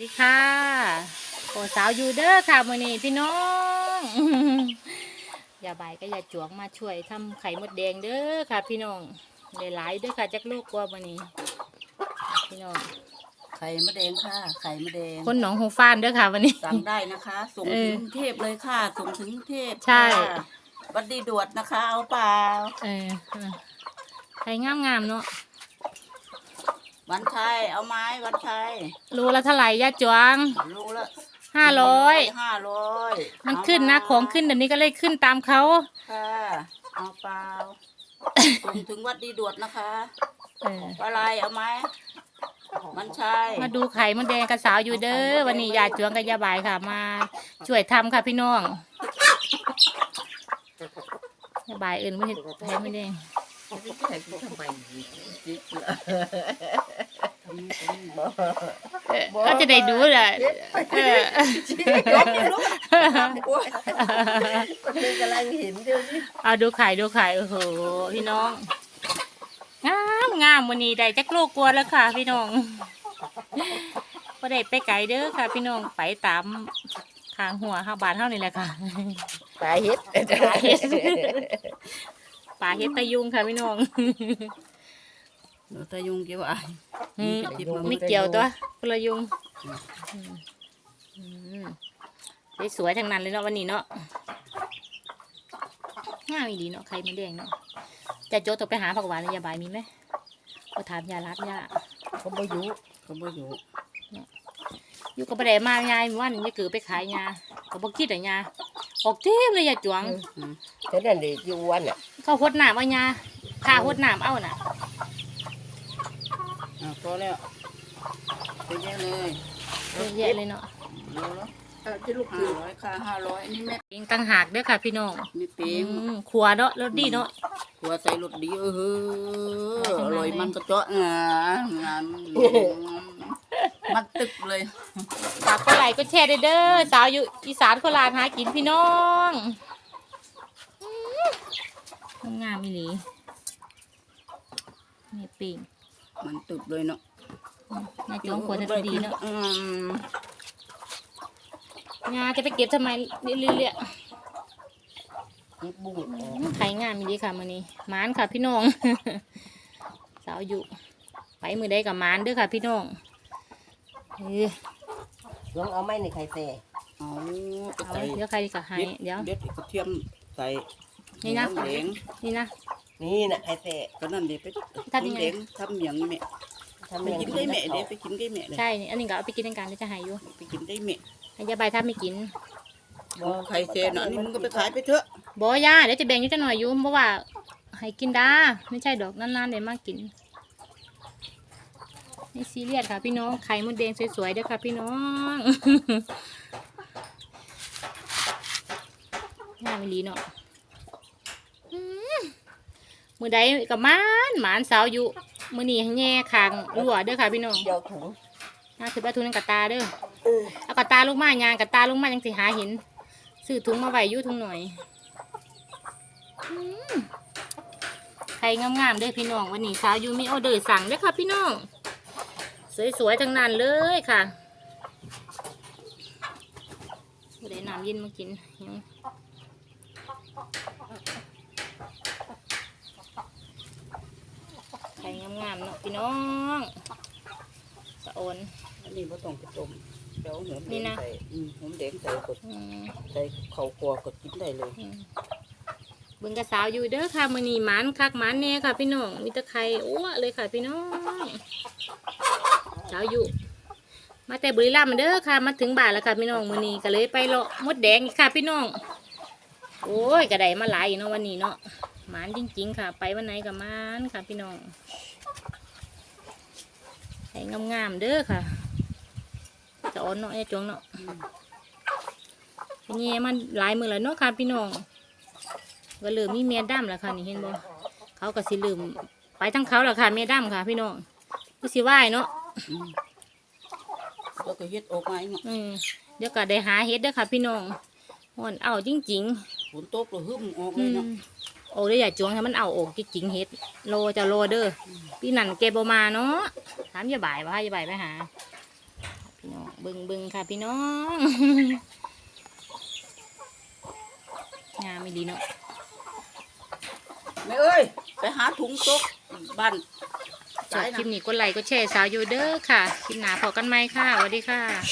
ดีค่ะโอสาวอยู่เด้อค่ะมื้อนี้พี่น้องอย่าบ่ายก็อย่าจวงมาช่วยทำไข่มดแดงเด้อค่ะ พี่น้องได้หลายเด้อค่ะจักลูกกว่ามื้อนี้พี่น้องไข่มะแดงค่ะ ไข่มะแดง คนหนองหูฟานเด้อค่ะ วันนี้สั่งได้นะคะ ส่งเอถึองกรุงเทพเลยค่ะ ส่งถึงกรุงเทพใช่ค่ะวัดดีดวดนะคะ เอาเปล่าเออเออไข่งามๆเนาะ วันไทยเอาไม้วันไทยรู้ละเท่าไหร่ย่าจวงรู้ละห้าร้อยห้าร้อยมันขึ้นนะของขึ้นเดี๋ยวนี้ก็เลยขึ้นตามเขาค่ะเอาเปล่าส่งถึงวัดดีดวดนะคะเอออะไรเอาไหมมันใช่มาดูไข่มดแดงกับสาวอยู่เด้อวันนี้ยาจวงกับยาบายค่ะมา ช่วยทำค่ะพี่น้องยาบายอื่นไม่เห็นไข่มดแดง เออก็จะได้ดูแหละเออคนนึงกำลังเห็นเดี๋ยวนี้เอาดูไข่ดูไข่โอ้โหพี่น้อง งามงามวันนี้ได้จักโลกกลัวแล้วค่ะ พี่น้องก็ได้ไปไกลเด้อค่ะ พี่น้องไปตามทางหัวข้าวบานเท่านี้แหละค่ะปลาเห็ดปลาเห็ดป่าเฮ็ดตะยุงค่ะพี่น้อง เดี๋ยวตายุงเกี่ยวอะไรอืมจิบมาไม่เกี่ยวตัวพลยุงอืมสวยๆทั้งนั้นเลยเนาะวันนี้เนาะง่ายดีเนาะใครมาแดงเนาะจะโจต้องไปหาผักหวานในยาบายมีไหมก็ถามยาลัดยาเขาบ่อยู่ก็บ่อยู่อยู่กับประเดมายายวันนี่คือไปขายยาก็บอกคิดแต่ยาออกเต็มเลยยาจวงแต่นั่นเด็กอยู่วันอะเข้าหดน้ำเอายาค่าหดน้ำเอาน่ะอะ พอแล้วไปเยอะเลยเยอะแยะเลยเนาะรู้แล้วเอาจะลูกห้าคือร้อยค่ะห้าร้อยอันนี้แม่เองตั้งหากเด้อค่ะพี่น้องมีอืเปียงมครัวเนาะรสดีเนาะหัวใส่รสดีเออเฮ้ออร่อยมันก็เจาะงางามมันตึกเลยฝากก็ไลค์ก็แชร์ด้วยเด้อสาวอยู่อีสานโคราชหากินพี่น้องอืมงามอีหลีนี่ปิ่ง มันตึกเลยเนาะน่าจวงควรจะดีเนาะอืมงาจะไปเก็บทำไมเรื่อยเห็ดบุ้งออกๆไข่งามอีหลีค่ะมื้อนี้หมานค่ะพี่น้อง สาวอยู่ ไปมือใดกับมานเด้อค่ะ พี่น้องเอ้ยลองเอาไม้ในไข่แส่เอากระเอาใส่เดี๋ยวใครก็ให้เดี๋ยวเด็ดกระเทียมใส่นี่นะหอมแดงนี่นะ นี่น่ะไข่แส่ก็นั่นเด็ดไปทำยังไงหอมแดงทำอย่างนี้แม่ทำไปอย่างกินได้แม่เด็ดไปกินได้แม่เลยใช่นี่อันนี้ก็เอาไปกินในการเดี๋ยวจะให้อยู่ไปกินได้แม่ให้ยาบายถ้าไม่กินเอาไข่เซนอันนี้มึงก็ไปขายไปเถอะบอย่าเดี๋ยวจะแบ่งอยู่จะหน่อยอยู่เพราะว่าให้กินดาไม่ใช่ดอกนานๆเดี๋ยวมากินไม่ซีเรียสค่ะพี่น้องไข่มดแดงสวยๆเด้อค่ะพี่น้องงามอีหลีเนาะอืม มือใดกับมานหมานสาวอยู่มือนี้ให้แง่คางรั่วเด้อค่ะพี่น้องเดียวถุงน่าถือว่าทุนนกระตาเด้อเออเอากระตาลูกมายางกระตาลูกมายังสิหาเห็นซื้อถุงมาไว้อยู่ถุงหน่อยอืมไข่งามๆเด้อพี่น้องวันนี้สาวยูมีออเดอร์สั่งเด้อค่ะ พี่น้องสวยๆทั้งนั้นเลยค่ะบ่ได้น้ำเย็นมากินหิวไข่ งามๆเนาะพี่น้องสะโอนอันนี้ไม่ต้องไปต้มเดี๋ยวหอมนี่แดงนะใส่อืมหอมแดงใส่กดอืมใส่ข้าวคั่วกดกินได้เลยอืมเบิ่งกระสาวอยู่เด้อค่ะมื้อนี้หมันคักหมันแน่ค่ะพี่น้องมีแตะไคร้อ้วเลยค่ะพี่น้องสาวอยู่ มาแต่บุรีรัมย์เด้อค่ะ มาถึงบ้านแล้วค่ะพี่น้องมื้อนี้ก็เลยไปเลาะมดแดงอีกค่ะพี่น้อง โอ้ยก็ได้มาหลายอยู่เนาะวันนี้เนาะ หมันจริง ๆ ค่ะ ไปวันไหนก็หมันค่ะ พี่น้องให้งามๆเด้อค่ะจะอ่อนเนาะไอ้จวงเนาะเป็นไงมันหลายมือแล้วเนาะค่ะพี่น้องก็เริ่มมีเมียดำแล้วค่ะนี่เห็นบ่เขาก็สิลืมไปทั้งเขาแล้วค่ะเมียดำค่ะ พี่น้องก็สิไหวเนาะอืมแล้วก็เฮ็ดออกมาอีกเนาะอืมเดี๋ยวก็ได้หาเฮ็ดเด้อค่ะ พี่น้องห่อนเอาจริงฝนตกแล้วหึมออกๆเลอืยมเนาะ โอ้ได้อย่าจวงให้มันเอาออกจริงๆเฮ็ดโลจะโลเด้อพี่นั่นเก็บบ่มาเนาะถามอย่าบ่ายว่าอย่าบ่ายไปหาพี่น้องเบิงเบิงค่ะพี่น้องงามไม่ดีเนาะแม่เอ้ย ไปหาถุงตกบ้านจบคลิปนี้กดไลค์กดแชร์สาวอยู่เด้อค่ะ คลิปหน้าพอกันไหมค่ะสวัสดีค่ะ